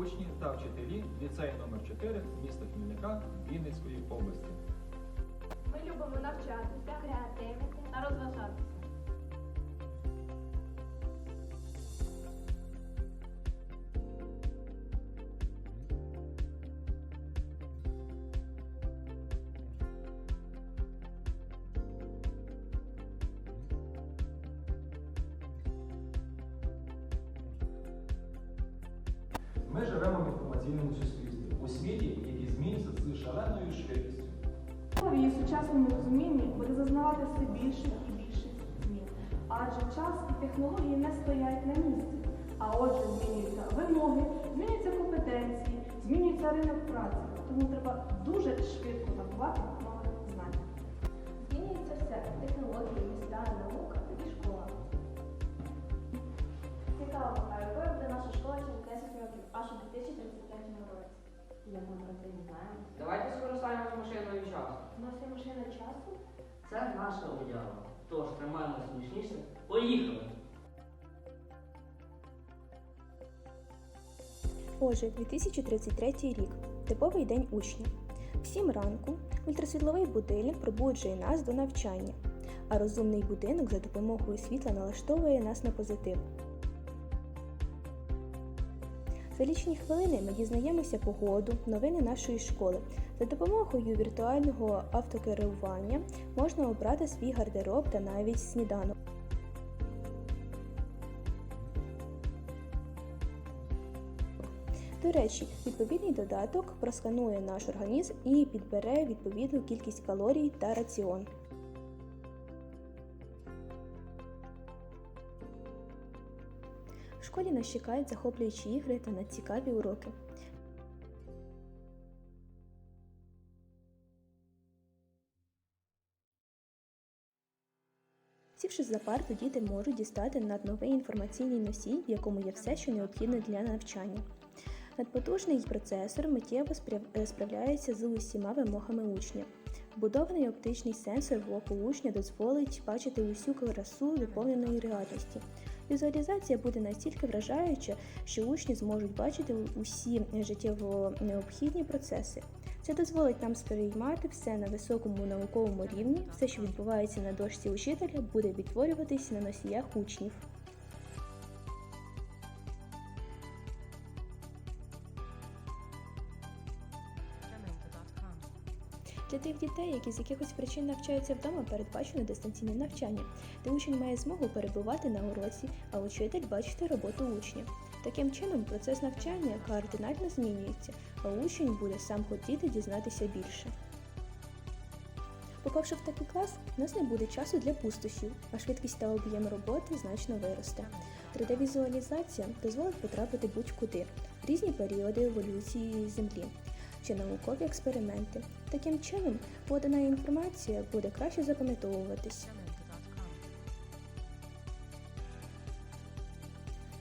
учні та вчителі ліцею номер 4 міста Хмільника Вінницької області. Ми любимо навчатися, креативити та розважатися. Ми живемо в інформаційному суспільстві у світі, який змінюється з шаленою швидкістю. В її сучасному розумінні буде зазнавати все більших і більших змін. Адже час і технології не стоять на місці. А отже, змінюються вимоги, змінюються компетенції, змінюється ринок праці. Тому треба дуже швидко набувати у 2033 році? Я ми про це не знаємо. Давайте скористаємось машиною часу. У нас є машина часу? Це наша уява. Тож тримаємо смішніше. Поїхали! Отже, 2033 рік. Типовий день учня. В 7 ранку ультрасвітловий будильник пробуджує нас до навчання, а розумний будинок за допомогою світла налаштовує нас на позитив. За лічні хвилини ми дізнаємося погоду, новини нашої школи. За допомогою віртуального автокерування можна обрати свій гардероб та навіть сніданок. До речі, відповідний додаток просканує наш організм і підбере відповідну кількість калорій та раціон. В школі нас чекають захоплюючі ігри та надцікаві уроки. Сівши за парту, діти можуть дістати надновий інформаційний носій, в якому є все, що необхідне для навчання. Надпотужний процесор миттєво е, справляється з усіма вимогами учня. Вбудований оптичний сенсор в око учня дозволить бачити усю красу доповненої реальності. Візуалізація буде настільки вражаюча, що учні зможуть бачити усі життєво необхідні процеси. Це дозволить нам сприймати все на високому науковому рівні, все, що відбувається на дошці учителя, буде відтворюватись на носіях учнів. Для тих дітей, які з якихось причин навчаються вдома, передбачено дистанційне навчання, де учень має змогу перебувати на уроці, а учитель бачити роботу учня. Таким чином, процес навчання кардинально змінюється, а учень буде сам хотіти дізнатися більше. Попавши в такий клас, у нас не буде часу для пустощів, а швидкість та об'єм роботи значно виросте. 3D-візуалізація дозволить потрапити будь-куди в різні періоди еволюції Землі чи наукові експерименти. Таким чином, подана інформація буде краще запам'ятовуватись.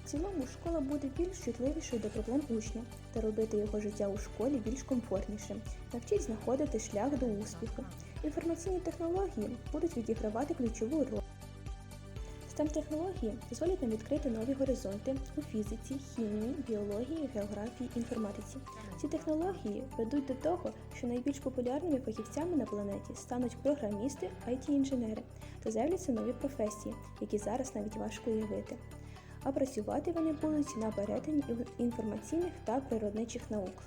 В цілому школа буде більш чутливішою до проблем учня та робити його життя у школі більш комфортнішим, навчить знаходити шлях до успіху. Інформаційні технології будуть відігравати ключову роль. Stem технології дозволять нам відкрити нові горизонти у фізиці, хімії, біології, географії, інформатиці. Ці технології ведуть до того, що найбільш популярними фахівцями на планеті стануть програмісти, IT-інженери та з'являться нові професії, які зараз навіть важко уявити. А працювати вони будуть на перетині інформаційних та природничих наук.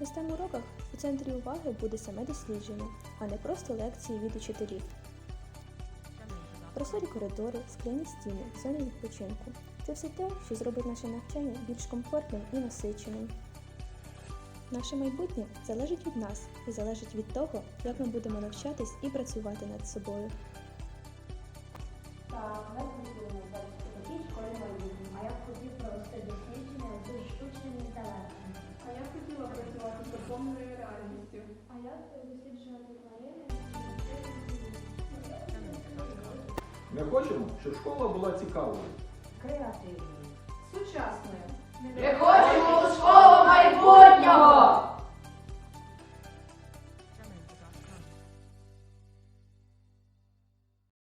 На STEM уроках у центрі уваги буде саме дослідження, а не просто лекції від учителів. Прозорі коридори, скляні стіни, зони відпочинку це все те, що зробить наше навчання більш комфортним і насиченим. Наше майбутнє залежить від нас і залежить від того, як ми будемо навчатись і працювати над собою. Так, хотіли бачити такі школи майбутнього. А я б хотів провести дослідження з штучним інтелектом. А я хотіла працювати з доповненою реальністю. А я Ми хочемо, щоб школа була цікавою. Креативною. Сучасною.